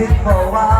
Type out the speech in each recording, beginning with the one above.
Just for a while.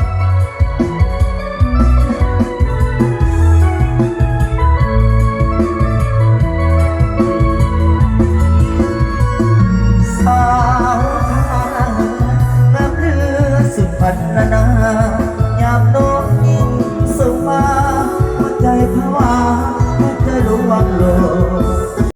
ามนกยิ่งสุมาหัวใจผวาหัวใจรู้วังโล